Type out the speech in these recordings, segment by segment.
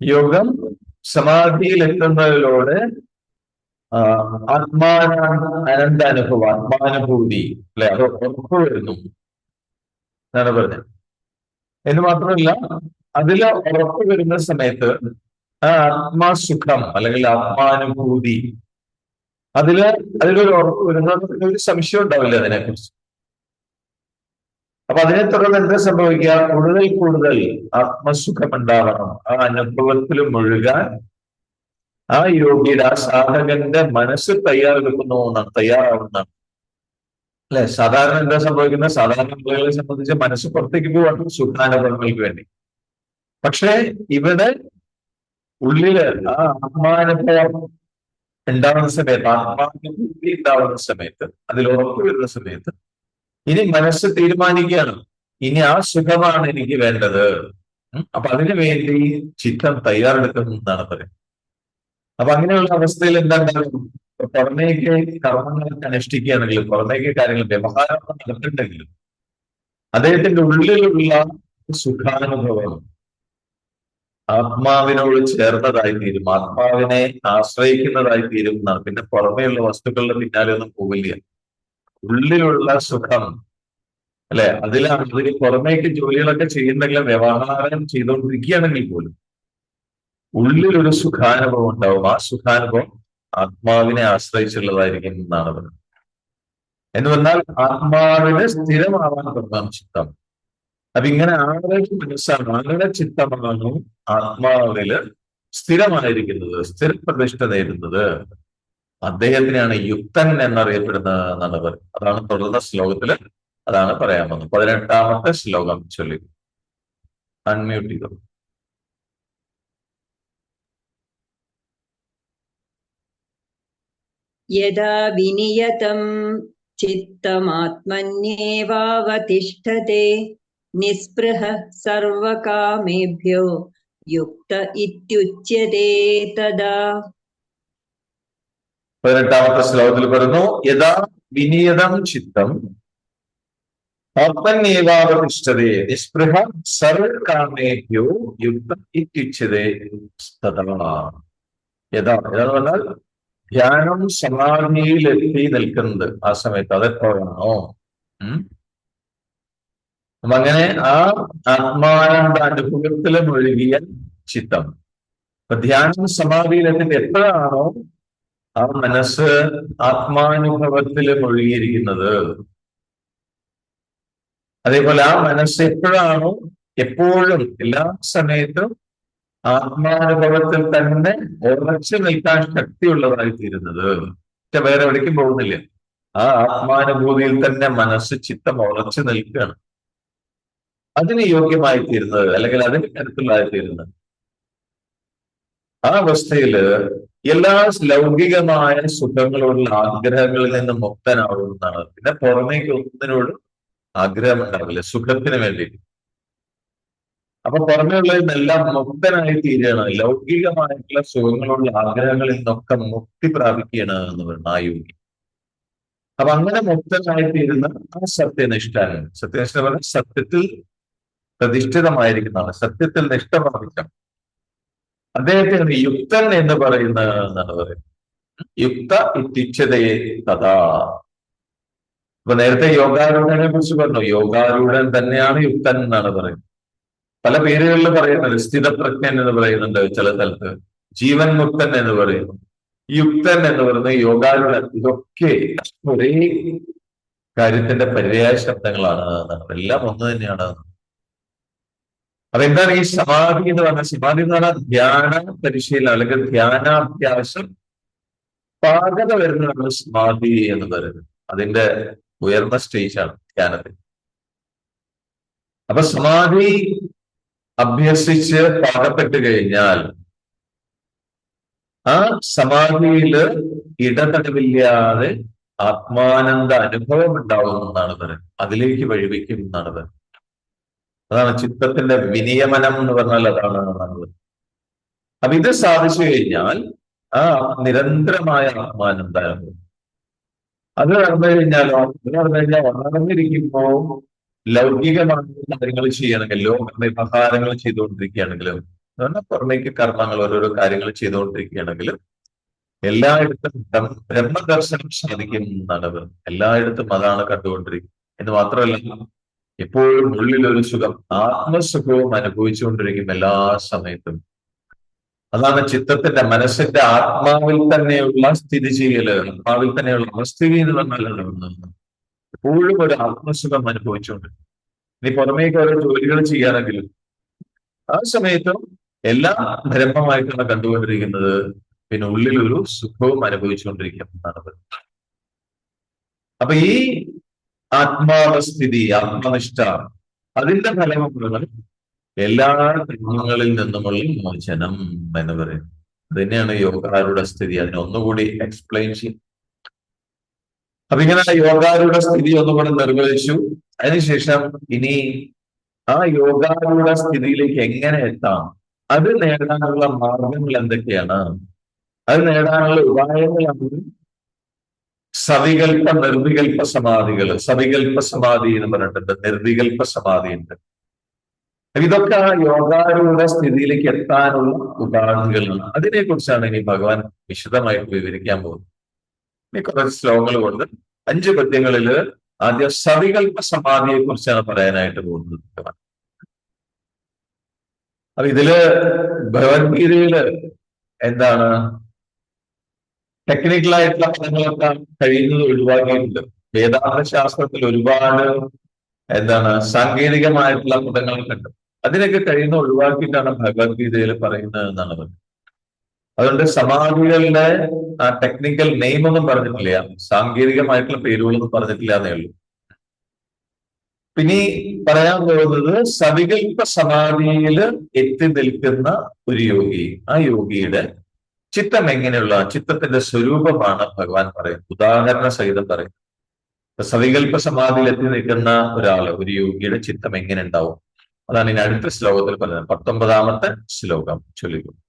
യോഗം സമാധിയിലെത്തുന്നതിലൂടെ ആത്മാന അനന്ത അനുഭവം ആത്മാനുഭൂതി അല്ലെ? അത് ഉറപ്പ് വരുന്നു എന്നാണ് പറഞ്ഞത്. എന്ന് മാത്രമല്ല അതിൽ ഉറപ്പ് വരുന്ന സമയത്ത് ആ ആത്മാസുഖം അല്ലെങ്കിൽ ആത്മാനുഭൂതി അതിൽ അതിലൊരു ഉറപ്പ് വരുന്ന ഒരു സംശയം ഉണ്ടാവില്ല അതിനെക്കുറിച്ച്. അപ്പൊ അതിനെ തുടർന്ന് എന്ത് സംഭവിക്കുക? കൂടുതൽ കൂടുതൽ ആത്മസുഖം ഉണ്ടാവണം. ആ അനുഭവത്തിൽ മുഴുകാൻ ആ യോഗിയുടെ ആ സാധകന്റെ മനസ്സ് തയ്യാറെടുക്കുന്നു എന്നാണ് തയ്യാറാവുന്നതാണ്. അല്ലെ? സാധാരണ എന്താ സംഭവിക്കുന്നത്? സാധാരണ ആളുകളെ സംബന്ധിച്ച് മനസ്സ് പുറത്തേക്ക് പോവാണ് സുഖാനുഭവങ്ങൾക്ക് വേണ്ടി. പക്ഷേ ഇവിടെ ഉള്ളിൽ ആ ആത്മാനുഭവം ഉണ്ടാവുന്ന സമയത്ത് ആത്മാനുഭൂതി ഉണ്ടാവുന്ന സമയത്ത് അതിൽ ഉറപ്പ് വരുന്ന സമയത്ത് ഇനി മനസ്സ് തീരുമാനിക്കുകയാണ്. ഇനി ആ സുഖമാണ് എനിക്ക് വേണ്ടത്. അപ്പൊ അതിനു വേണ്ടി ചിത്രം തയ്യാറെടുക്കുന്നു എന്നാണ് പറയുന്നത്. അപ്പൊ അങ്ങനെയുള്ള അവസ്ഥയിൽ എന്തുണ്ടാകും പുറമേക്ക് കർമ്മങ്ങളൊക്കെ അനുഷ്ഠിക്കുകയാണെങ്കിലും പുറമേക്ക് കാര്യങ്ങൾ വ്യവഹാരം നടത്തിണ്ടെങ്കിലും അദ്ദേഹത്തിന്റെ ഉള്ളിലുള്ള സുഖാനുഭവം ആത്മാവിനോട് ചേർന്നതായി തീരും. ആത്മാവിനെ ആശ്രയിക്കുന്നതായി തീരും എന്നാണ്. പിന്നെ പുറമേയുള്ള വസ്തുക്കളുടെ പിന്നാലെ ഒന്നും പോവില്ല. ഉള്ളിലുള്ള സുഖം. അല്ലെ? അതിലാണ് അതിന് പുറമേക്ക് ജോലികളൊക്കെ ചെയ്യുന്നെങ്കിലും വ്യവഹാരം ചെയ്തുകൊണ്ടിരിക്കുകയാണെങ്കിൽ പോലും ഉള്ളിലൊരു സുഖാനുഭവം ഉണ്ടാവും. ആ സുഖാനുഭവം ആത്മാവിനെ ആശ്രയിച്ചുള്ളതായിരിക്കും എന്നാണ് പറയുന്നത്. എന്ന് പറഞ്ഞാൽ ആത്മാവിനെ സ്ഥിരമാവാൻ തുടങ്ങാം ചിത്തം. അപ്പൊ ഇങ്ങനെ ആരുടെ മനസ്സാണ് ആരുടെ ചിത്തമാണ് ആത്മാവിൽ സ്ഥിരമായിരിക്കുന്നത് സ്ഥിരപ്രതിഷ്ഠ നേരുന്നത് അദ്ദേഹത്തിനെയാണ് യുക്തൻ എന്നറിയപ്പെടുന്നത് എന്നാണ് പറയുന്നത് അതാണ് തുടർന്ന ശ്ലോകത്തിൽ അതാണ് പറയാൻ പോകുന്നത് പതിനെട്ടാമത്തെ ശ്ലോകം ചൊല്ലി. അൺമ്യൂട്ട് ചെയ്തു. യഥാ വിനിയതം ചിത്തമാത്മന്യേവാവതിഷ്ഠത്തെ നിസ്പൃഹ സർവകാമേഭ്യോ യുക്ത ഇത്യുച്യതേ തദാ പതിനെട്ടാമത്തെ ശ്ലോകത്തിൽ പറയുന്നു യഥാ വിനീതം ചിത്തം ആത്മന്യേവാവതിഷ്ഠതേ നിസ്പൃഹ സർവകാമേഭ്യോ യുക്തം ഇത്യുച്ഛതേ യഥാ എന്ന് പറഞ്ഞാൽ ധ്യാനം സമാധിയിലെത്തി നിൽക്കുന്നത് ആ സമയത്ത് അതെപ്പോഴാണോ? അങ്ങനെ ആ ആത്മാനന്ദ അനുഭവത്തിലും മുഴുകിയ ചിത്തം. അപ്പൊ ധ്യാനം എത്തി എപ്പോഴാണോ? ആ മനസ്സ് ആത്മാനുഭവത്തിൽ മുഴുകിയിരിക്കുന്നത്. അതേപോലെ ആ മനസ്സ് എപ്പോഴാണോ എപ്പോഴും എല്ലാ സമയത്തും ആത്മാനുഭവത്തിൽ തന്നെ ഉറച്ചു നിൽക്കാൻ ശക്തിയുള്ളതായി തീരുന്നത് പക്ഷെ വേറെ എവിടേക്കും പോകുന്നില്ല. ആ ആത്മാനുഭൂതിയിൽ തന്നെ മനസ്സ് ചിത്തം ഉറച്ചു നിൽക്കുകയാണ്. അതിന് യോഗ്യമായി തീരുന്നത് അല്ലെങ്കിൽ അതിന് കരുത്തുള്ളതായി തീരുന്നത് ആ അവസ്ഥയിൽ എല്ലാ ലൗകികമായ സുഖങ്ങളോടുള്ള ആഗ്രഹങ്ങളിൽ നിന്ന് മുക്തനാവുന്നതാണ് പിന്നെ പുറമേക്ക് ഒന്നിനോട് ആഗ്രഹം ഉണ്ടാവില്ല സുഖത്തിന് വേണ്ടി അപ്പൊ പുറമേയുള്ളതിൽ നിന്നെല്ലാം മുക്തനായി തീരുകയാണ്. ലൗകികമായിട്ടുള്ള സുഖങ്ങളുള്ള ആഗ്രഹങ്ങളിൽ നിന്നൊക്കെ മുക്തി പ്രാപിക്കുകയാണ് എന്ന് പറയുന്നത് ആ യോഗി. അപ്പൊ അങ്ങനെ മുക്തനായി തീരുന്ന ആ സത്യനിഷ്ഠാനം സത്യനിഷ്ഠ പറഞ്ഞാൽ സത്യത്തിൽ പ്രതിഷ്ഠിതമായിരിക്കുന്നതാണ്. സത്യത്തിൽ നിഷ്ഠ പ്രാപിക്കണം. അദ്ദേഹത്തിന് യുക്തൻ എന്ന് പറയുന്ന എന്നാണ് പറയുന്നത്. യുക്ത ഇത്തിച്ഛതയെ കഥാ ഇപ്പൊ നേരത്തെ യോഗാരൂഢനെ കുറിച്ച് പറഞ്ഞു. യോഗാരൂഢൻ തന്നെയാണ് യുക്തൻ എന്നാണ് പറയുന്നത്. പല പേരുകളിൽ പറയുന്നത് സ്ഥിതപ്രജ്ഞൻ എന്ന് പറയുന്നുണ്ട് ചില സ്ഥലത്ത്. ജീവൻ മുക്തൻ എന്ന് പറയുന്നു. യുക്തൻ എന്ന് പറയുന്നത് യോഗാരൂഢൻ. ഇതൊക്കെ ഒരേ കാര്യത്തിന്റെ പര്യായ ശബ്ദങ്ങളാണ് എല്ലാം ഒന്ന് തന്നെയാണ്. അതെന്താണ് ഈ സമാധി എന്ന് പറഞ്ഞാൽ സമാധി എന്ന് പറഞ്ഞാൽ ധ്യാന പരിശീലനം അല്ലെങ്കിൽ ധ്യാനാഭ്യാസം പാകത വരുന്നതാണ് സമാധി എന്ന് പറയുന്നത്. അതിന്റെ ഉയർന്ന സ്റ്റേജാണ് ധ്യാനത്തിൽ അപ്പൊ സമാധി അഭ്യസിച്ച് പാകപ്പെട്ട് കഴിഞ്ഞാൽ ആ സമാധിയിൽ ഇടതടവില്ലാതെ ആത്മാനന്ദ അനുഭവം ഉണ്ടാവും എന്നാണ് പറയുന്നത്. അതിലേക്ക് വഴിവെക്കും എന്നാണ് പറയുന്നത്. അതാണ് ചിത്തത്തിന്റെ വിനിയമനം എന്ന് പറഞ്ഞാൽ അതാണ് നമ്മൾ അപ്പൊ ഇത് സാധിച്ചു കഴിഞ്ഞാൽ ആ നിരന്തരമായ ആത്മാനന്ദാനുഭവം അത് നടന്നു കഴിഞ്ഞാലോ? അത് നടന്നു കഴിഞ്ഞാൽ വളർന്നിരിക്കുമ്പോൾ ലൗകികമായ കാര്യങ്ങൾ ചെയ്യണമെങ്കിൽ ലോക വ്യവഹാരങ്ങൾ ചെയ്തുകൊണ്ടിരിക്കുകയാണെങ്കിലും പറഞ്ഞാൽ പുറമേക്ക് കർമ്മങ്ങൾ ഓരോരോ കാര്യങ്ങൾ ചെയ്തുകൊണ്ടിരിക്കുകയാണെങ്കിലും എല്ലായിടത്തും ബ്രഹ്മ- ബ്രഹ്മദർശനം സാധിക്കും എന്നാണ് ഇത്. എല്ലായിടത്തും അതാണ് കണ്ടുകൊണ്ടിരിക്കുന്നത്. എന്ന് മാത്രമല്ല എപ്പോഴും ഉള്ളിലൊരു സുഖം ആത്മസുഖവും അനുഭവിച്ചുകൊണ്ടിരിക്കും എല്ലാ സമയത്തും അതാണ് ചിത്തത്തിന്റെ മനസ്സിന്റെ ആത്മാവിൽ തന്നെയുള്ള സ്ഥിതി ചെയ്യൽ ആത്മാവിൽ തന്നെയുള്ള അവസ്ഥിതി എന്ന് ഉണ്ടാവുന്നത്. എപ്പോഴും ഒരു ആത്മസുഖം അനുഭവിച്ചുകൊണ്ടിരിക്കും നീ പുറമേക്ക് ഓരോ ജോലികൾ ചെയ്യാനെങ്കിലും ആ സമയത്തും എല്ലാം ബ്രഹ്മമായിട്ടാണ് കണ്ടുകൊണ്ടിരിക്കുന്നത് പിന്നെ ഉള്ളിലൊരു സുഖവും അനുഭവിച്ചുകൊണ്ടിരിക്കും എന്നാണ്. അപ്പൊ ഈ ആത്മാവസ്ഥിതി ആത്മനിഷ്ഠ. അതിന്റെ ഫലമാണ് എല്ലാ കർമ്മങ്ങളിൽ നിന്നുമുള്ള മോചനം എന്ന് പറയും തന്നെയാണ് യോഗാരുടെ സ്ഥിതി. അതിനെ ഒന്നുകൂടി എക്സ്പ്ലെയിൻ ചെയ്യും. അപ്പൊ ഇങ്ങനെ യോഗാരുടെ സ്ഥിതി ഒന്നുകൂടി നിർവഹിച്ചു. അതിനുശേഷം ഇനി ആ യോഗാരുടെ സ്ഥിതിയിലേക്ക് എങ്ങനെ എത്താം? അത് നേടാനുള്ള മാർഗങ്ങൾ എന്തൊക്കെയാണ്? അത് നേടാനുള്ള ഉപായങ്ങളാണ് സവികൽപ്പ നിർവികൽപ്പ സമാധികൾ സവികൽപ്പ സമാധി എന്ന് പറഞ്ഞിട്ടുണ്ട്. നിർവികൽപ്പ സമാധി ഉണ്ട്. ഇതൊക്കെ ആ യോഗാരൂഢ സ്ഥിതിയിലേക്ക് എത്താനുള്ള ഉപാധികളാണ്. അതിനെ കുറിച്ചാണ് ഇനി ഭഗവാൻ വിശദമായിട്ട് വിവരിക്കാൻ പോകുന്നത്. ഇനി കുറച്ച് ശ്ലോകങ്ങൾ കൊണ്ട് അഞ്ച് പദ്യങ്ങളിൽ ആദ്യം സവികൽപ്പ സമാധിയെ കുറിച്ചാണ് പറയാനായിട്ട് പോകുന്നത് ഭഗവാൻ. അപ്പൊ ഇതിൽ ഭഗവത്ഗീതയിൽ എന്താണ്? ടെക്നിക്കലായിട്ടുള്ള പദങ്ങളൊക്കെ കഴിയുന്നത് ഒഴിവാക്കിയിട്ടുണ്ട്. വേദാന്ത ശാസ്ത്രത്തിൽ ഒരുപാട് എന്താണ് സാങ്കേതികമായിട്ടുള്ള പദങ്ങളൊക്കെ അതിനൊക്കെ കഴിയുന്ന ഒഴിവാക്കിയിട്ടാണ് ഭഗവത്ഗീതയിൽ പറയുന്നത് എന്നാണ് പറയുന്നത്. അതുകൊണ്ട് സമാധികളുടെ ആ ടെക്നിക്കൽ നെയിം ഒന്നും പറഞ്ഞിട്ടില്ല. സാങ്കേതികമായിട്ടുള്ള പേരുകളൊന്നും പറഞ്ഞിട്ടില്ല എന്നേ ഉള്ളൂ. പിന്നെ പറയാൻ പോകുന്നത് സവികൽപ്പ സമാധിയിൽ എത്തി നിൽക്കുന്ന ഒരു യോഗി. ആ യോഗിയുടെ ചിത്തം എങ്ങനെയുള്ള? ചിത്തത്തിന്റെ സ്വരൂപമാണ് ഭഗവാൻ പറയുന്നത്. ഉദാഹരണ സഹിതം പറയും സമാധിയിൽ എത്തി നിൽക്കുന്ന ഒരാൾ ഒരു യോഗിയുടെ ചിത്തം എങ്ങനെ ഉണ്ടാവും? അതാണ് ഇനി അടുത്ത ശ്ലോകത്തിൽ പറയുന്നത് പത്തൊമ്പതാമത്തെ ശ്ലോകം ചൊല്ലിക്കും.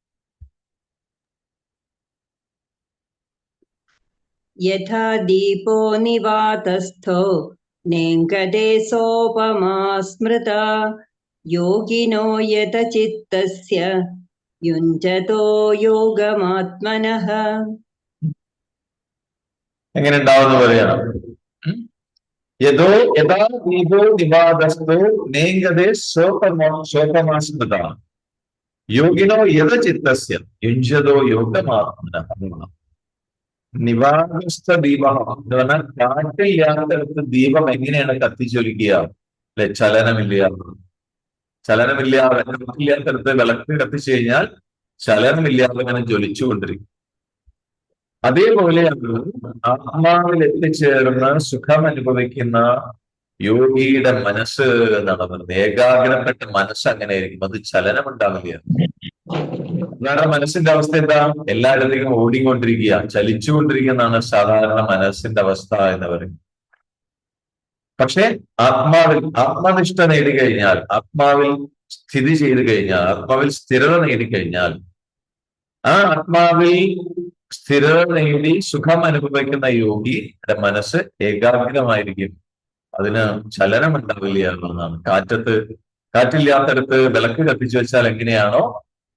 യഥാ ദീപോ നിവാതസ്ഥോ നേങ്കടേ സോപമാസ്മൃത യോഗിനോ യഥ ചിത്തസ്യ യുഞ്ജതോ യോഗമാത്മനഃ എങ്ങനെ ഉണ്ടാവുന്ന പറയണം. യോഗിനോ യഥ ചിത്തസ്യ ദീപം എങ്ങനെയാണ് കത്തിച്ചൊരുക്കുക അല്ലെ ചലനമില്ലാത്തത് ചലനമില്ലാതെ കാറ്റില്ലാത്തടത്ത് വിളക്ക് കത്തിച്ചു കഴിഞ്ഞാൽ ചലനമില്ലാതെ ഇങ്ങനെ ജ്വലിച്ചുകൊണ്ടിരിക്കും അതേപോലെയാണ് ആത്മാവിൽ എത്തിച്ചേർന്ന് സുഖം അനുഭവിക്കുന്ന യോഗിയുടെ മനസ്സ് പറയുന്നത് ഏകാഗ്രപ്പെട്ട മനസ്സ് അങ്ങനെ ആയിരിക്കും അത് ചലനം ഉണ്ടാവില്ല നമ്മുടെ മനസ്സിന്റെ അവസ്ഥ എന്താ? എല്ലായിടത്തേക്കും ഓടിക്കൊണ്ടിരിക്കുക ചലിച്ചുകൊണ്ടിരിക്കുന്നതാണ് സാധാരണ മനസ്സിന്റെ അവസ്ഥ എന്ന് പറയും പക്ഷെ ആത്മാവിൽ ആത്മനിഷ്ഠ നേടിക്കഴിഞ്ഞാൽ ആത്മാവിൽ സ്ഥിതി ചെയ്തു കഴിഞ്ഞാൽ ആത്മാവിൽ സ്ഥിരത നേടിക്കഴിഞ്ഞാൽ ആ ആത്മാവിൽ സ്ഥിരത നേടി സുഖം അനുഭവിക്കുന്ന യോഗിയുടെ മനസ്സ് ഏകാഗ്രമായിരിക്കും. അതിന് ചലനം ഉണ്ടാവില്ല എന്നുള്ളതാണ് കാറ്റത്ത് കാറ്റില്ലാത്തടത്ത് വിളക്ക് കത്തിച്ചു വെച്ചാൽ എങ്ങനെയാണോ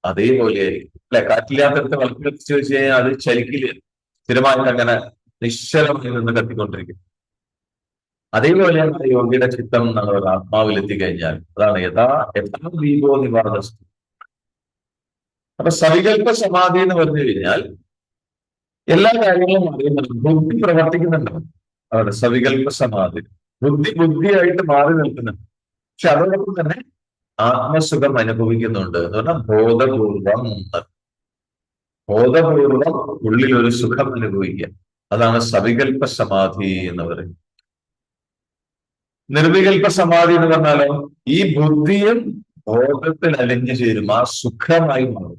അതേപോലെ അല്ലെ? കാറ്റില്ലാത്തടത്ത് വിളക്ക് കത്തിച്ചു വെച്ച് കഴിഞ്ഞാൽ അത് ചലിക്കില്ല. സ്ഥിരമായിട്ട് അങ്ങനെ നിശ്ചലമായി നിന്ന് കത്തിക്കൊണ്ടിരിക്കും. അതേപോലെയാണ് ആ യോഗിയുടെ ചിത്തം നമ്മൾ ആത്മാവിൽ എത്തിക്കഴിഞ്ഞാൽ അതാണ് യഥാ യഥാ ദീപോ നിവാദസ്തു. അപ്പൊ സവികല്പ സമാധി എന്ന് പറഞ്ഞു കഴിഞ്ഞാൽ എല്ലാ കാര്യങ്ങളും അറിയുന്നുണ്ട് ബുദ്ധി പ്രവർത്തിക്കുന്നുണ്ട്. അവിടെ സവികല്പ സമാധി. ബുദ്ധി ബുദ്ധിയായിട്ട് മാറി നിൽക്കുന്നുണ്ട്. പക്ഷെ അതോടൊപ്പം തന്നെ ആത്മസുഖം അനുഭവിക്കുന്നുണ്ട് എന്ന് പറഞ്ഞാൽ ബോധപൂർവം ബോധപൂർവം ഉള്ളിൽ ഒരു സുഖം അനുഭവിക്കുക. അതാണ് സവികല്പ സമാധി എന്ന് പറയുന്നത്. നിർവികൽപ്പ സമാധി എന്ന് പറഞ്ഞാലോ ഈ ബുദ്ധിയും ഭോഗത്തിൽ അലിഞ്ഞു ചേരും ആ സുഖമായി മാറും.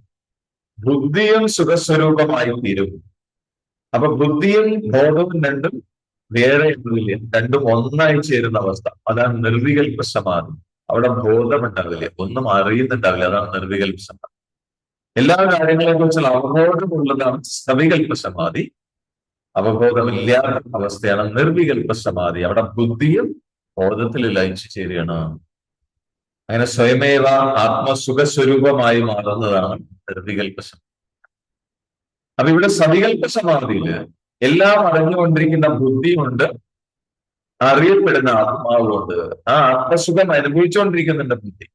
ബുദ്ധിയും സുഖസ്വരൂപമായി തീരും. അപ്പൊ ബുദ്ധിയും ബോധവും രണ്ടും വേറെ ഒന്നുമില്ല. രണ്ടും ഒന്നായി ചേരുന്ന അവസ്ഥ. അതാണ് നിർവികൽപ്പ സമാധി അവിടെ ബോധമുണ്ടാവില്ല ഒന്നും അറിയുന്നുണ്ടാവില്ല. അതാണ് നിർവികൽപ്പ സമാധി എല്ലാ കാര്യങ്ങളെ കുറിച്ചുള്ള അവബോധമുള്ളതാണ് സവികൽപ്പ സമാധി അവബോധമില്ലാത്ത അവസ്ഥയാണ് നിർവികൽപ്പ സമാധി അവിടെ ബുദ്ധിയും ബോധത്തിൽ ലയിച്ചു ചേരുകയാണ്. അങ്ങനെ സ്വയമേവ ആത്മസുഖസ്വരൂപമായി മാറുന്നതാണ് സമാധി അപ്പൊ ഇവിടെ സമാധിയിൽ എല്ലാം അറിഞ്ഞുകൊണ്ടിരിക്കുന്ന ബുദ്ധിയുണ്ട് അറിയപ്പെടുന്ന ആത്മാവുണ്ട് ആ ആത്മസുഖം അനുഭവിച്ചുകൊണ്ടിരിക്കുന്നുണ്ട് ബുദ്ധി.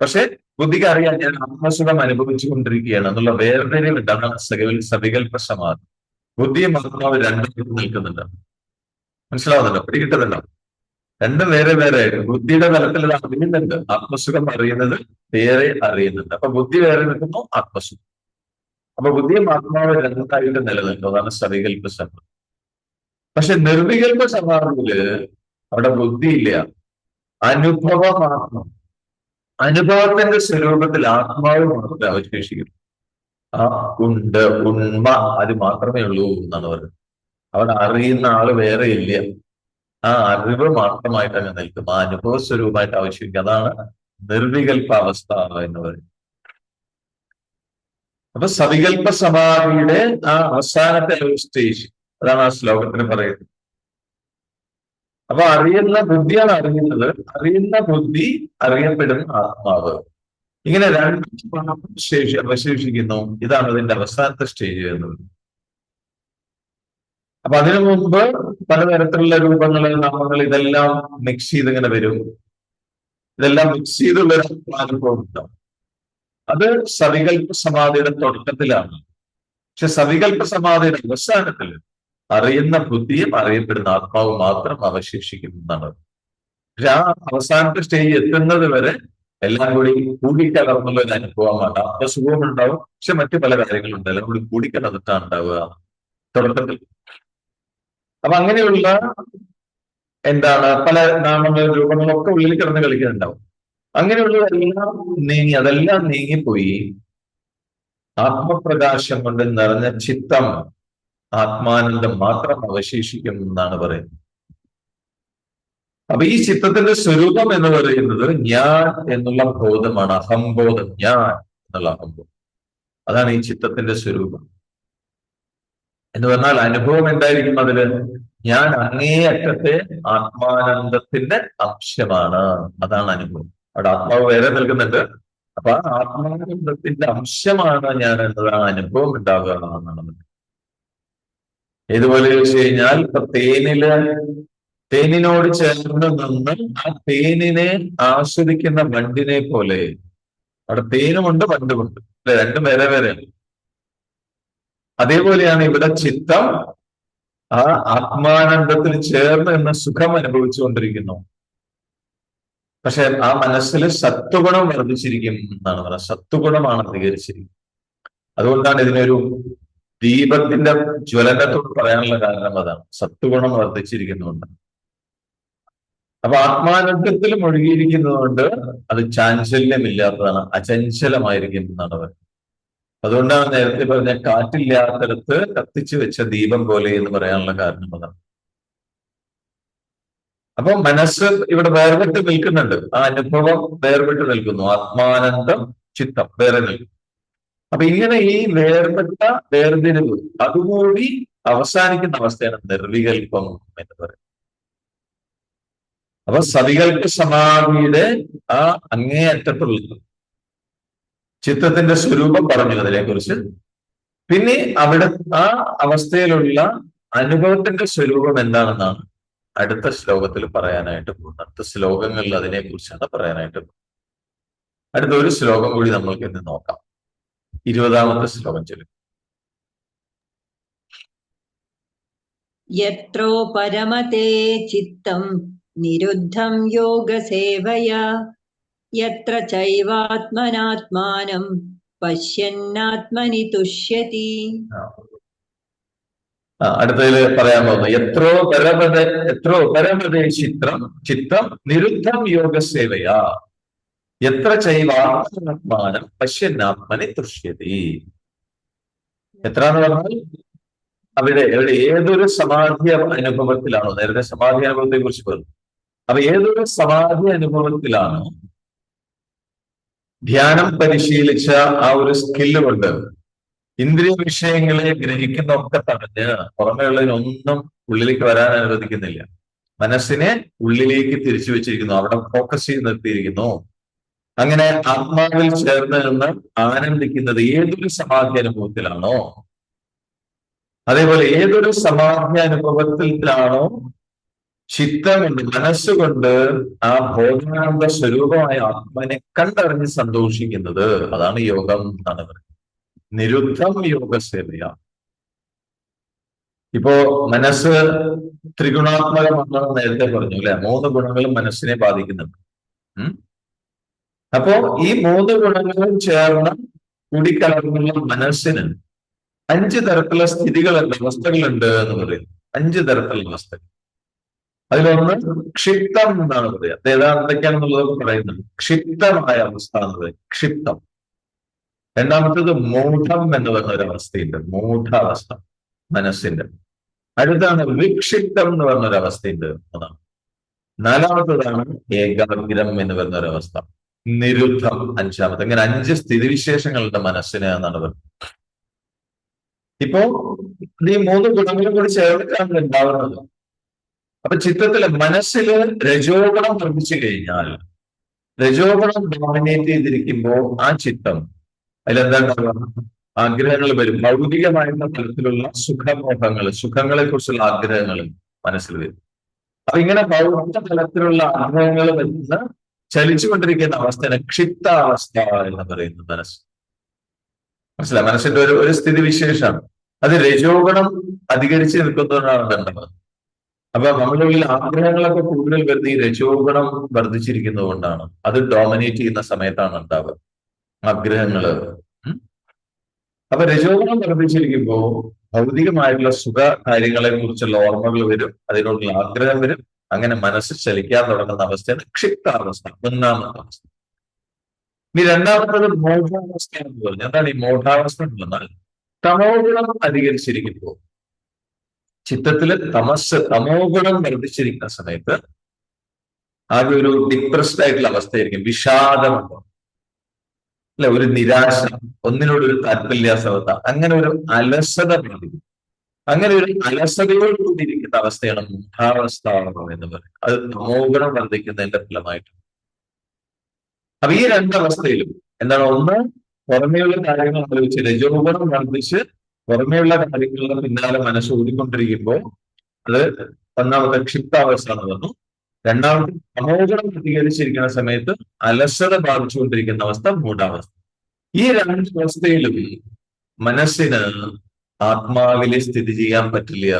പക്ഷെ ബുദ്ധിക്ക് അറിയാൻ ഞാൻ ആത്മസുഖം അനുഭവിച്ചു കൊണ്ടിരിക്കുകയാണ് എന്നുള്ള വേർതിരിവ് അതാണ് സകൽ സവികൽപ്പ സമാധി ബുദ്ധിയും ആത്മാവ് രണ്ടും നിൽക്കുന്നുണ്ട്. മനസ്സിലാവുന്നുണ്ടോ? പിടികിട്ടുന്നുണ്ടോ? രണ്ടും വേറെ വേറെ. ബുദ്ധിയുടെ തലത്തിൽ ഇത് അറിയുന്നുണ്ട് ആത്മസുഖം അറിയുന്നത് വേറെ അറിയുന്നുണ്ട്. അപ്പൊ ബുദ്ധി വേറെ നിൽക്കുന്നു ആത്മസുഖം. അപ്പൊ ബുദ്ധിയും ആത്മാവ് രണ്ടായിട്ട് നിലനിൽക്കുന്നു. അതാണ് സവികൽപ്പ സമാധി പക്ഷെ നിർവികൽപ്പ സമാറിൽ അവിടെ അനുഭവ മാത്രം അനുഭവത്തിന്റെ സ്വരൂപത്തിൽ ആത്മാവ് മാത്രമേ അവശേഷിക്കുന്നു ആ ഉണ്ട് ഉണ്മ അത് മാത്രമേ ഉള്ളൂ എന്നാണ് പറയുന്നത്. അവിടെ അറിയുന്ന ആൾ വേറെ ഇല്ല. ആ അറിവ് മാത്രമായിട്ട് അങ്ങ് നിൽക്കും. ആ അനുഭവ സ്വരൂപമായിട്ട് ആവശ്യമില്ല. അതാണ് നിർവികൽപ്പ അവസ്ഥ എന്ന് പറയുന്നത്. അപ്പൊ സവികൽപ്പ സമാധിയുടെ ആ അവസാനത്തെ ഒരു സ്റ്റേജ് അതാണ് ആ ശ്ലോകത്തിന് പറയുന്നത്. അപ്പൊ അറിയുന്ന ബുദ്ധിയാണ് അറിയുന്നത്. അറിയുന്ന ബുദ്ധി അറിയപ്പെടുന്ന ആത്മാവ്. ഇങ്ങനെ രണ്ട് ശേഷി അവശേഷിക്കുന്നു. ഇതാണ് അതിന്റെ അവസാനത്തെ സ്റ്റേജ് എന്നത് അപ്പൊ അതിനു മുമ്പ് പലതരത്തിലുള്ള രൂപങ്ങൾ നാമങ്ങൾ ഇതെല്ലാം മിക്സ് ചെയ്ത് ഇങ്ങനെ വരും. ഇതെല്ലാം മിക്സ് ചെയ്തുള്ള ഒരു അനുഭവം ഉണ്ടാവും. അത് സവികൽപ്പ സമാധിയുടെ തുടക്കത്തിലാണ്. പക്ഷെ സവികൽപ്പ സമാധിയുടെ അവസാനത്തിൽ അറിയുന്ന ബുദ്ധിയും അറിയപ്പെടുന്ന ആത്മാവ് മാത്രം അവശേഷിക്കുന്നതാണ്. പക്ഷെ ആ അവസാനത്തെ സ്റ്റേജ് എത്തുന്നത് വരെ എല്ലാം കൂടി കൂടിക്കലർന്നുള്ള ഒരു അനുഭവമാണ്. ആത്മസുഖവും ഉണ്ടാവും പക്ഷെ മറ്റു പല കാര്യങ്ങളും കാര്യങ്ങളുണ്ട്. എല്ലാം കൂടി കൂടിക്കലർന്നിട്ടാണ് ഉണ്ടാവുക. തുടക്കത്തിൽ അപ്പൊ അങ്ങനെയുള്ള എന്താണ് പല നാമങ്ങളും രൂപങ്ങളും ഒക്കെ ഉള്ളിൽ കിടന്ന് കളിക്കുന്നുണ്ടാവും. അങ്ങനെയുള്ളതെല്ലാം നീങ്ങി അതെല്ലാം നീങ്ങിപ്പോയി ആത്മപ്രകാശം കൊണ്ട് നിറഞ്ഞ ചിത്തം ആത്മാനന്ദം മാത്രം അവശേഷിക്കും എന്നാണ് പറയുന്നത്. അപ്പൊ ഈ ചിത്തത്തിന്റെ സ്വരൂപം എന്ന് പറയുന്നത് ഞാൻ എന്നുള്ള ബോധമാണ് അഹംബോധം ഞാൻ എന്നുള്ള അഹംബോധം അതാണ് ഈ ചിത്തത്തിന്റെ സ്വരൂപം. എന്ന് പറഞ്ഞാൽ അനുഭവം എന്തായിരിക്കും അതിൽ? ഞാൻ അങ്ങേയറ്റത്തെ ആത്മാനന്ദത്തിന്റെ അംശമാണ്. അതാണ് അനുഭവം. അവിടെ ആത്മാവ് വേറെ നിൽക്കുന്നുണ്ട്. അപ്പൊ ആ ആത്മാനന്ദത്തിന്റെ അംശമാണ് ഞാൻ എന്നതാണ് അനുഭവം ഉണ്ടാകുക എന്നാണ് ഏതുപോലെ ചോദിച്ചു കഴിഞ്ഞാൽ ഇപ്പൊ തേനിൽ തേനിനോട് ചേർന്ന് നിന്ന് ആ തേനിനെ ആസ്വദിക്കുന്ന വണ്ടിനെ പോലെ. അവിടെ തേനുമുണ്ട് വണ്ടുമുണ്ട് അല്ലെ? രണ്ടും വേറെ വേറെയാണ്. അതേപോലെയാണ് ഇവിടെ ചിത്തം ആ ആത്മാനന്ദത്തിൽ ചേർന്ന് എന്ന സുഖം അനുഭവിച്ചുകൊണ്ടിരിക്കുന്നു. പക്ഷെ ആ മനസ്സിൽ സത്വഗുണം വർദ്ധിച്ചിരിക്കും എന്നാണ് പറയുന്നത്. സത്വഗുണമാണ് അധികരിച്ചിരിക്കുന്നത്. അതുകൊണ്ടാണ് ഇതിനൊരു ദീപത്തിന്റെ ജ്വലനത്തോട് പറയാനുള്ള കാരണം അതാണ്. സത്വഗുണം വർദ്ധിച്ചിരിക്കുന്നുണ്ട്. അപ്പൊ ആത്മാനന്ദത്തിൽ മുഴുകിയിരിക്കുന്നതുകൊണ്ട് അത് ചാഞ്ചല്യമില്ലാത്തതാണ് അചഞ്ചലമായിരിക്കും എന്നാണ് പറയുന്നത്. അതുകൊണ്ടാണ് നേരത്തെ പറഞ്ഞ കാറ്റില്ലാത്തടത്ത് കത്തിച്ചു വെച്ച ദീപം പോലെ എന്ന് പറയാനുള്ള കാരണം അതാണ്. അപ്പൊ മനസ്സ് ഇവിടെ വേർപെട്ട് നിൽക്കുന്നുണ്ട്. ആ അനുഭവം വേർപെട്ട് നിൽക്കുന്നു. ആത്മാനന്ദം ചിത്തം വേറെ നിൽക്കും അപ്പൊ ഇങ്ങനെ ഈ വേർപെട്ട വേർതിരിവ് അതുകൂടി അവസാനിക്കുന്ന അവസ്ഥയാണ് നിർവികൽപ്പം എന്ന് പറയുന്നത്. അപ്പൊ സവികൽപ്പ സമാധിയുടെ ആ അങ്ങേയറ്റത്തുള്ള ചിത്രത്തിന്റെ സ്വരൂപം പറഞ്ഞു അതിനെ കുറിച്ച് പിന്നെ അവിടെ ആ അവസ്ഥയിലുള്ള അനുഭവത്തിന്റെ സ്വരൂപം എന്താണെന്നാണ് അടുത്ത ശ്ലോകത്തിൽ പറയാനായിട്ട് പോകുന്നത്. അടുത്ത ശ്ലോകങ്ങളിൽ അതിനെ കുറിച്ചാണ് പറയാനായിട്ട് പോകുന്നത്. അടുത്ത ഒരു ശ്ലോകം കൂടി നമ്മൾക്ക് ഇന്ന് നോക്കാം. ഇരുപതാമത്തെ ശ്ലോകം ചൊല്ലും. യത്രോ പരമതേ ചിത്തം നിരുദ്ധം യോഗസേവയാ. യത്ര ചൈവാത്മനാത്മാനം പശ്യന്നാത്മനി തുഷ്യതി. അടുത്തതിൽ പറയാൻ പോകുന്നു. എത്രോ പരമത എത്രോ പരമതേ ചിത്രം ചിത്രം നിരുദ്ധം യോഗസേവയാ. എത്ര ചൈവാത്മാനം പശ്യന്നാത്മനി തുഷ്യതി. എത്ര എന്ന് പറഞ്ഞാൽ അവിടെ എവിടെ ഏതൊരു സമാധി അനുഭവത്തിലാണോ നേരത്തെ സമാധി അനുഭവത്തെ കുറിച്ച് പറഞ്ഞു. അപ്പൊ ഏതൊരു സമാധി അനുഭവത്തിലാണോ ധ്യാനം പരിശീലിച്ച ആ ഒരു സ്കില്ല് കൊണ്ട് ഇന്ദ്രിയ വിഷയങ്ങളെ ഗ്രഹിക്കുന്നൊക്കെ തടഞ്ഞ് പുറമെയുള്ളതിനൊന്നും ഉള്ളിലേക്ക് വരാൻ അനുവദിക്കുന്നില്ല. മനസ്സിനെ ഉള്ളിലേക്ക് തിരിച്ചു വെച്ചിരിക്കുന്നു. അവിടെ ഫോക്കസ് ചെയ്ത് നിർത്തിയിരിക്കുന്നു. അങ്ങനെ ആത്മാവിൽ ചേർന്ന് നിന്ന് ആനന്ദിക്കുന്നത് ഏതൊരു സമാധി അനുഭവത്തിലാണോ അതേപോലെ ഏതൊരു സമാധി അനുഭവത്തിലാണോ ചിത്തം കൊണ്ട് മനസ്സുകൊണ്ട് ആ ബോധാനന്ദ സ്വരൂപമായ ആത്മാവിനെ കണ്ടറിഞ്ഞ് സന്തോഷിക്കുന്നത്. അതാണ് യോഗം എന്നാണ് പറയുന്നത്. നിരുദ്ധം യോഗസേവയ. ഇപ്പോ മനസ്സ് ത്രിഗുണാത്മകമാണെന്ന് നേരത്തെ പറഞ്ഞു അല്ലെ? മൂന്ന് ഗുണങ്ങളും മനസ്സിനെ ബാധിക്കുന്നുണ്ട്. അപ്പോ ഈ മൂന്ന് ഗുണങ്ങളും ചേർന്ന് കൂടിക്കലർന്നുള്ള മനസ്സിന് അഞ്ച് തരത്തിലുള്ള സ്ഥിതികളുണ്ട് അവസ്ഥകളുണ്ട് എന്ന് പറയുന്നു. അഞ്ച് തരത്തിലുള്ള അവസ്ഥകൾ. അതിലൊന്ന് ക്ഷിപ്തം എന്നാണ് പറയുക. അത് പറയുന്നത് ക്ഷിപ്തമായ അവസ്ഥ എന്ന് പറയും ക്ഷിപ്തം. രണ്ടാമത്തേത് മൂഢം എന്ന് പറഞ്ഞ ഒരു അവസ്ഥയുണ്ട്. മൂഢാവസ്ഥ. മനസ്സിന്റെ. അടുത്താണ് വിക്ഷിപ്തം എന്ന് പറഞ്ഞ ഒരു അവസ്ഥയുണ്ട്. അതാണ്. നാലാമത്തതാണ് ഏകാഗ്രം എന്ന് പറയുന്ന ഒരു അവസ്ഥ. നിരുദ്ധം. അഞ്ചാമത്തെ. ഇങ്ങനെ അഞ്ച് സ്ഥിതിവിശേഷങ്ങളുടെ മനസ്സിന് എന്നാണ് പറയുന്നത്. ഇപ്പോ ഈ മൂന്ന് ഗുണങ്ങളും കൂടി ചേർന്നിട്ടാണ് ഉണ്ടാവുന്നത്. അപ്പൊ ചിത്രത്തിൽ മനസ്സിൽ രജോഗണം നിർമ്മിച്ചു കഴിഞ്ഞാൽ രജോഗണം ഡോമിനേറ്റ് ചെയ്തിരിക്കുമ്പോൾ ആ ചിത്തം അതിലെന്താ ആഗ്രഹങ്ങൾ വരും? ഭൗതികമായിരുന്ന തലത്തിലുള്ള സുഖമോഹങ്ങൾ സുഖങ്ങളെ കുറിച്ചുള്ള ആഗ്രഹങ്ങൾ മനസ്സിൽ വരും. അപ്പൊ ഇങ്ങനെ ഭൗതിക തലത്തിലുള്ള ആഗ്രഹങ്ങൾ വരുന്ന ചലിച്ചുകൊണ്ടിരിക്കുന്ന അവസ്ഥയാണ് ക്ഷിപ്ത അവസ്ഥ എന്ന് പറയുന്നത് മനസ്സ്. മനസ്സിലായി? മനസ്സിന്റെ ഒരു ഒരു സ്ഥിതി വിശേഷമാണ് അത് രജോഗണം അധികരിച്ച് നിൽക്കുന്നതുകൊണ്ടാണ് കണ്ടത്. അപ്പൊ നമ്മുടെ ഉള്ളിൽ ആഗ്രഹങ്ങളൊക്കെ കൂടുതൽ വരുന്ന ഈ രജോഗുണം വർദ്ധിച്ചിരിക്കുന്നത് കൊണ്ടാണ്. അത് ഡോമിനേറ്റ് ചെയ്യുന്ന സമയത്താണ് ഉണ്ടാവുക. ആഗ്രഹങ്ങൾ. അപ്പൊ രജോഗുണം വർദ്ധിച്ചിരിക്കുമ്പോ ഭൗതികമായിട്ടുള്ള സുഖ കാര്യങ്ങളെ കുറിച്ചുള്ള ഓർമ്മകൾ വരും അതിനോടുള്ള ആഗ്രഹം വരും അങ്ങനെ മനസ്സ് ചലിക്കാൻ തുടങ്ങുന്ന അവസ്ഥയാണ് ക്ഷിപ്താവസ്ഥ ഒന്നാമത്തെ അവസ്ഥ. ഇനി രണ്ടാമത്തത് മോഢാവസ്ഥയാണെന്ന് എന്ന് പറഞ്ഞു എന്താണ് ഈ മോഢാവസ്ഥ എന്ന് പറഞ്ഞാൽ തമോഗുണം അധികരിച്ചിരിക്കുമ്പോൾ ചിത്തത്തിൽ തമസ് തമോഗുണം വർദ്ധിച്ചിരിക്കുന്ന സമയത്ത് ആകെ ഒരു ഡിപ്രസ്ഡ് ആയിട്ടുള്ള അവസ്ഥയായിരിക്കും. വിഷാദമുണ്ടാവും. അല്ലെ? ഒരു നിരാശ ഒന്നിനോട് ഒരു താല്പര്യാസവത അങ്ങനെ ഒരു അലസത ബാധിക്കും അങ്ങനെ ഒരു അലസതയോട് കൂടിയിരിക്കുന്ന അവസ്ഥയാണ് മുഖാവസ്ഥ എന്ന് പറയുന്നത്. അത് തമോഗുണം വർദ്ധിക്കുന്നതിന്റെ ഫലമായിട്ട്. അപ്പൊ ഈ രണ്ടവസ്ഥയിലും എന്താണ് ഒന്ന് പുറമേയുള്ള കാര്യങ്ങൾ ആലോചിച്ച് രജോഗുണം വർദ്ധിച്ച് പുറമേയുള്ള കാര്യങ്ങളുടെ പിന്നാലെ മനസ്സ് ഓടിക്കൊണ്ടിരിക്കുമ്പോൾ അത് ഒന്നാമത്തെ ക്ഷിപ്താവസ്ഥ എന്ന് പറഞ്ഞു രണ്ടാമത്തെ തമോഗുണം പ്രതികരിച്ചിരിക്കുന്ന സമയത്ത് അലസത ബാധിച്ചുകൊണ്ടിരിക്കുന്ന അവസ്ഥ മൂടാവസ്ഥ ഈ രണ്ട് അവസ്ഥയിലും മനസ്സിന് ആത്മാവിലെ സ്ഥിതി ചെയ്യാൻ പറ്റില്ല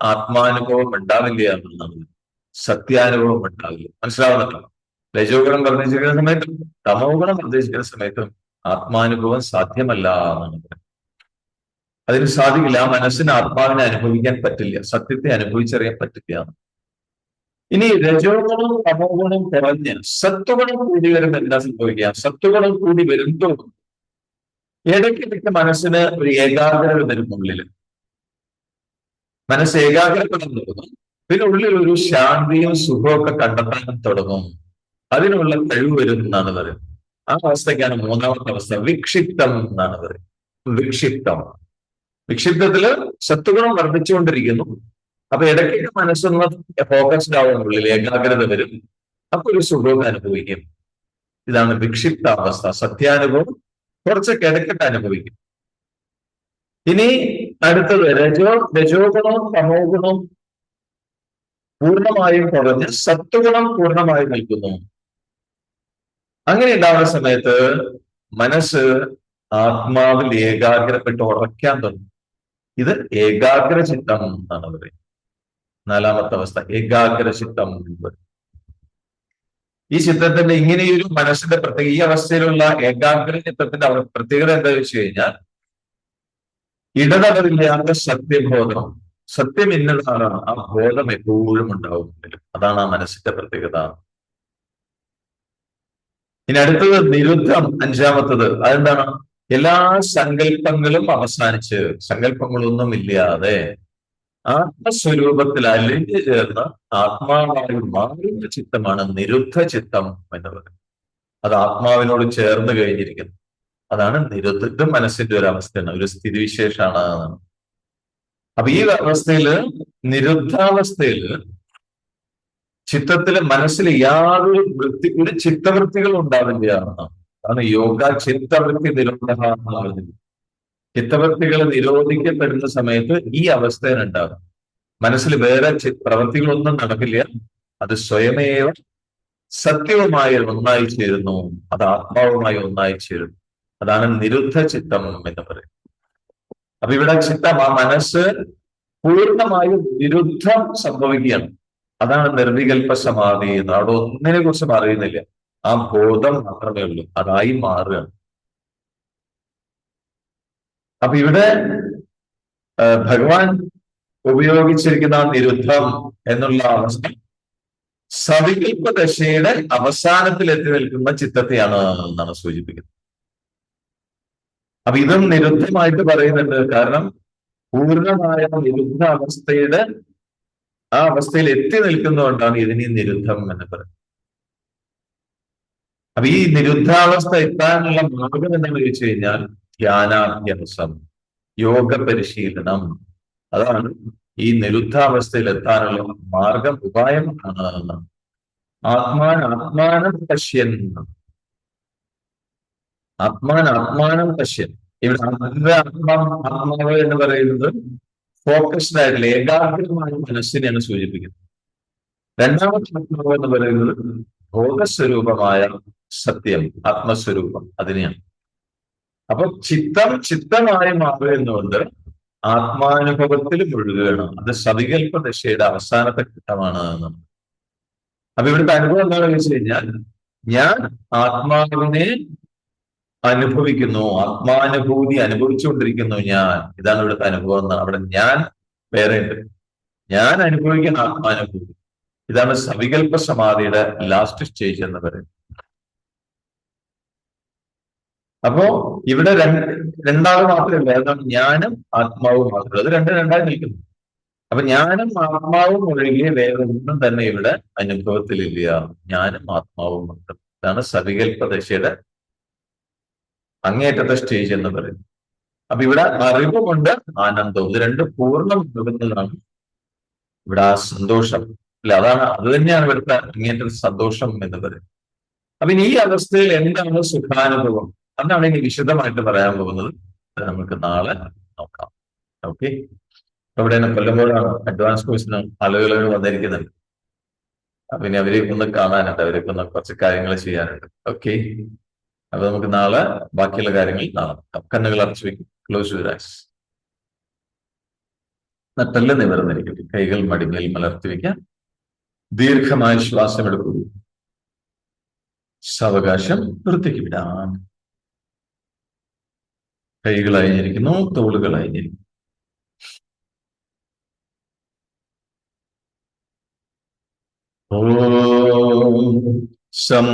ആത്മാനുഭവം ഉണ്ടാവില്ല എന്നാണ് സത്യാനുഭവം ഉണ്ടാവില്ല. മനസ്സിലാവുന്നുണ്ടോ? രജോഗുണം വർദ്ധിച്ചിരിക്കുന്ന സമയത്തും തമോഗുണം വർദ്ധിച്ചിരിക്കുന്ന സമയത്തും ആത്മാനുഭവം സാധ്യമല്ല എന്നാണ് അതിന് സാധിക്കില്ല. ആ മനസ്സിന് ആത്മാവിനെ അനുഭവിക്കാൻ പറ്റില്ല. സത്യത്തെ അനുഭവിച്ചറിയാൻ പറ്റില്ല. ഇനി രജോഗുണം തമോഗുണം കുറഞ്ഞ് സത്വഗുണം കൂടി വരുമ്പോൾ എന്താ സംഭവിക്കുക? സത്വഗുണം കൂടി വരുമ്പോൾ ഇടയ്ക്കിടയ്ക്ക് മനസ്സിന് ഒരു ഏകാഗ്രത വരും ഉള്ളിൽ. മനസ്സ് ഏകാഗ്രപ്പെടാൻ തുടങ്ങും പിന്നെ ഉള്ളിൽ ഒരു ശാന്തിയും സുഖവും ഒക്കെ കണ്ടെത്താൻ തുടങ്ങും. അതിനുള്ള കഴിവ് വരും എന്നാണ് പറയുന്നത്. ആ അവസ്ഥയ്ക്കാണ് മൂന്നാമത്തെ അവസ്ഥ വിക്ഷിപ്തം എന്നാണ് പറയുന്നത്. വിക്ഷിപ്തം. വിക്ഷിപ്തത്തിൽ ശത്രുഗുണം വർദ്ധിച്ചുകൊണ്ടിരിക്കുന്നു. അപ്പൊ ഇടയ്ക്കൊക്കെ മനസ്സൊന്ന് ഫോക്കസ്ഡ് ആവുന്നുള്ളിൽ ഏകാഗ്രത വരും. അപ്പൊ ഒരു സുഖവും അനുഭവിക്കും. ഇതാണ് വിക്ഷിപ്ത അവസ്ഥ സത്യാനുഭവം കുറച്ചൊക്കെ ഇടയ്ക്കൊക്കെ അനുഭവിക്കും. ഇനി അടുത്തത് രജോ രജോഗുണവും തമോഗുണവും തമോ ഗുണവും പൂർണമായും കുറഞ്ഞ് സത്വഗുണം പൂർണമായും നിൽക്കുന്നു. അങ്ങനെ ഉണ്ടാവുന്ന സമയത്ത് മനസ്സ് ആത്മാവിൽ ഏകാഗ്രപ്പെട്ട് ഉറയ്ക്കാൻ തുടങ്ങും. ഇത് ഏകാഗ്ര ചിത്തം എന്നാണ് പറയുന്നത്. നാലാമത്തെ അവസ്ഥ ഏകാഗ്ര ചിത്തം എന്ന് പറയും ഈ ചിത്രത്തിന്റെ ഇങ്ങനെയൊരു മനസ്സിന്റെ പ്രത്യേക ഈ അവസ്ഥയിലുള്ള ഏകാഗ്ര ചിത്രത്തിന്റെ പ്രത്യേകത എന്താ വെച്ച് കഴിഞ്ഞാൽ ഇടതടവില്ലാത്ത സത്യബോധം സത്യം ഇന്നതാണ് ആ ബോധം എപ്പോഴും ഉണ്ടാവും അതാണ് ആ മനസ്സിന്റെ പ്രത്യേകത. ഇനി അടുത്തത് നിരുദ്ധം അഞ്ചാമത്തത് അതെന്താണ്? എല്ലാ സങ്കല്പങ്ങളും അവസാനിച്ച് സങ്കല്പങ്ങളൊന്നും ഇല്ലാതെ ആത്മസ്വരൂപത്തിൽ അലിഞ്ഞു ചേർന്ന ആത്മാവായി മാറുന്ന ചിത്തമാണ് നിരുദ്ധ ചിത്തം എന്ന് പറയുന്നത്. അത് ആത്മാവിനോട് ചേർന്ന് കഴിഞ്ഞിരിക്കുന്നു. അതാണ് നിരുദ്ധ മനസ്സിന്റെ ഒരു അവസ്ഥയാണ് ഒരു സ്ഥിതിവിശേഷമാണ്. അപ്പൊ ഈ അവസ്ഥയിൽ നിരുദ്ധാവസ്ഥയിൽ ചിത്തത്തിൽ മനസ്സിൽ യാതൊരു വൃത്തി ഒരു ചിത്തവൃത്തികളും ഉണ്ടാവില്ല അതാണ് യോഗ ചിത്തവൃത്തി നിരോധ എന്ന് പറഞ്ഞത്. ചിത്തവൃത്തികൾ നിരോധിക്കപ്പെടുന്ന സമയത്ത് ഈ അവസ്ഥയിലുണ്ടാകും മനസ്സിൽ വേറെ പ്രവൃത്തികളൊന്നും നടക്കില്ല. അത് സ്വയമേവ സത്യവുമായി ഒന്നായി ചേരുന്നു. അത് ആത്മാവുമായി ഒന്നായി ചേരുന്നു. അതാണ് നിരുദ്ധ ചിത്തം എന്ന് പറയുന്നത്. അപ്പൊ ഇവിടെ ചിത്തം ആ മനസ്സ് പൂർണമായും നിരുദ്ധം സംഭവിക്കുകയാണ്. അതാണ് നിർവികൽപ്പ സമാധി എന്ന്. അവിടെ ഒന്നിനെ കുറിച്ചും അറിയുന്നില്ല ആ ബോധം മാത്രമേ ഉള്ളൂ. അതായി മാറുകയാണ്. അപ്പൊ ഇവിടെ ഭഗവാൻ ഉപയോഗിച്ചിരിക്കുന്ന നിരുദ്ധം എന്നുള്ള അവസ്ഥ സവികൽപ്പ ദശയുടെ അവസാനത്തിൽ എത്തി നിൽക്കുന്ന ചിത്തത്തെയാണ് എന്നാണ് സൂചിപ്പിക്കുന്നത്. അപ്പൊ ഇതും നിരുദ്ധമായിട്ട് പറയുന്നുണ്ട്. കാരണം പൂർണമായ നിരുദ്ധ അവസ്ഥയുടെ ആ അവസ്ഥയിൽ എത്തി നിൽക്കുന്നതുകൊണ്ടാണ് ഇതിനെ നിരുദ്ധം എന്ന് പറയുന്നത്. അപ്പൊ ഈ നിരുദ്ധാവസ്ഥ എത്താനുള്ള മാർഗം എന്താണെന്ന് ചോദിച്ചു കഴിഞ്ഞാൽ ധ്യാനാഭ്യാസം യോഗ പരിശീലനം അതാണ് ഈ നിരുദ്ധാവസ്ഥയിൽ എത്താനുള്ള മാർഗം ഉപായം ആത്മാൻ ആത്മാനം പശ്യൻ. ആത്മാൻ ആത്മാനം പശ്യൻ. ഇവിടെ ആത്മ ആത്മാ ആത്മാവ് എന്ന് പറയുന്നത് ഫോക്കസ്ഡ് ആയിട്ടുള്ള ഏകാഗ്രമായ മനസ്സിനെയാണ് സൂചിപ്പിക്കുന്നത്. രണ്ടാമത്തെ ആത്മാവ് എന്ന് പറയുന്നത് ബോധസ്വരൂപമായ സത്യം ആത്മസ്വരൂപം. അതിനെയാണ്. അപ്പൊ ചിത്തം ചിത്തമായി മാറുന്നതുകൊണ്ട് ആത്മാനുഭവത്തിൽ മുഴുകുകയാണ്. അത് സവികൽപ്പ ദശയുടെ അവസാനത്തെ ഘട്ടമാണ് അപ്പൊ ഇവിടുത്തെ അനുഭവം എന്താണെന്ന് വെച്ച് കഴിഞ്ഞാൽ ഞാൻ ആത്മാവിനെ അനുഭവിക്കുന്നു ആത്മാനുഭൂതി അനുഭവിച്ചുകൊണ്ടിരിക്കുന്നു ഞാൻ. ഇതാണ് ഇവിടുത്തെ അനുഭവം എന്നാണ്. അവിടെ ഞാൻ വേറെ ഉണ്ട് ഞാൻ അനുഭവിക്കുന്ന ആത്മാനുഭൂതി. ഇതാണ് സവികൽപ്പ സമാധിയുടെ ലാസ്റ്റ് സ്റ്റേജ് എന്ന് പറയുന്നത്. അപ്പോ ഇവിടെ രണ്ട് രണ്ടാൾ മാത്രമല്ല അതാണ് ഞാനും ആത്മാവും മാത്രമല്ല അത് രണ്ടും രണ്ടായി നിൽക്കുന്നു. അപ്പൊ ഞാനും ആത്മാവും ഒഴികെ വേറെ ഒന്നും തന്നെ ഇവിടെ അനുഭവത്തിലില്ല. ഞാനും ആത്മാവും മാത്രം. ഇതാണ് സവികൽപ്പ ദശയുടെ അങ്ങേറ്റത്തെ സ്റ്റേജ് എന്ന് പറയുന്നത്. അപ്പൊ ഇവിടെ അറിവുമുണ്ട് ആനന്ദവും. ഇത് രണ്ടും പൂർണം നൽകുന്നതാണ് ഇവിടെ ആ സന്തോഷം. അല്ല അതാണ് അത് തന്നെയാണ് ഇവിടുത്തെ അങ്ങേറ്റത്തെ സന്തോഷം എന്ന് പറയുന്നത്. അപ്പൊ ഈ അവസ്ഥയിൽ എന്താണ് സുഖാനുഭവം? അതാണ് ഇനി വിശദമായിട്ട് പറയാൻ പോകുന്നത്. നമുക്ക് നാളെ നോക്കാം. ഓക്കെ തന്നെ കൊല്ലമ്പോഴാണ് അഡ്വാൻസ് കോഴ്സിന് ആളുകൾ വന്നിരിക്കുന്നുണ്ട്. പിന്നെ അവരെ ഒന്ന് കാണാനുണ്ട്. അവരൊക്കെ ഒന്ന് കുറച്ച് കാര്യങ്ങൾ ചെയ്യാനുണ്ട്. ഓക്കെ അപ്പൊ നമുക്ക് നാളെ ബാക്കിയുള്ള കാര്യങ്ങൾ നാളെ കണ്ണുകൾ അടച്ചു വെക്കും. ക്ലോസ് യുവർ നട്ടല്ല നിവർന്നിരിക്കും കൈകൾ മടിമേൽ മലർത്തി വെക്കാം ദീർഘമായ ശ്വാസം എടുക്കുകയും സാവകാശം വൃത്തിക്ക് വിടാം. കൈകൾ അയഞ്ഞിരിക്കുന്നു തോളുകൾ അയഞ്ഞിരിക്കുന്നു ഓം സം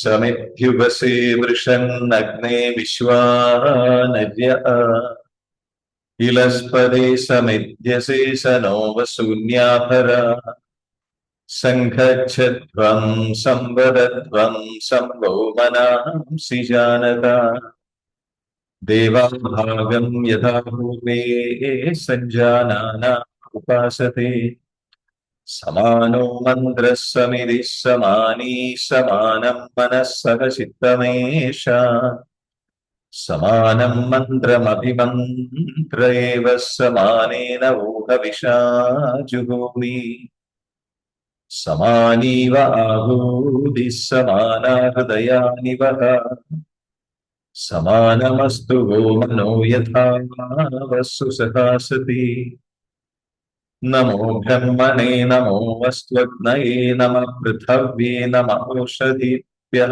സമിഭ്യുപസേ വൃഷന്നഗ്നേ വിശ്വാനര്യ. ഇലസ്പദേ സമിധ്യസേ സനോ വസൂന്യാഭര സംഘച്ഛധ്വം സംവദധ്വം സംഭൗമനാംസി ജാനത. ദേവാഭാഗം യഥാ പൂർവേ സഞ്ജാനാന ഉപാസത്തെ സമാനോ മന്ത്രഃ സമിതി സമാനീ സമാനം മനസ്സഹ ചിത്തമേഷ. സമാനം മന്ത്രമഭിമന്ത്ര ഏവ സമാനേന ഊഹവിഷാജുഹോമി സമാനീവ ആഹൂതി സമാനാഹൃദയാനി समानमस्तु वो मनो यथा वस्तु सखा सती नमो ब्रह्मणे, नमो वस्व नम पृथव्ये, नम ओषधीप्य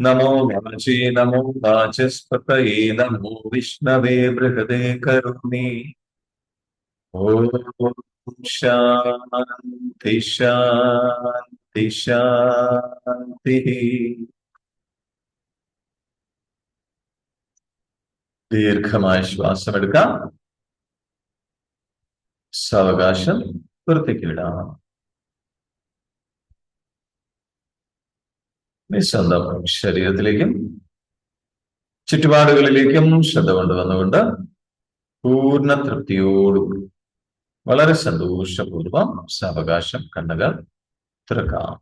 नमो वाचे, नमो वाचस्पत नमो विष्णवे, बृहदे करुणे। ओ शांति शांति शांति ദീർഘമായ ശ്വാസം എടുക്കാം സാവകാശം പുറത്തേക്ക് വിടാം നിസ്വന്തം ശരീരത്തിലേക്കും ചുറ്റുപാടുകളിലേക്കും ശ്രദ്ധ കൊണ്ടുവന്നുകൊണ്ട് പൂർണ തൃപ്തിയോടുകൂടി വളരെ സന്തോഷപൂർവം സാവകാശം കണ്ണുകൾ തൃക്കാം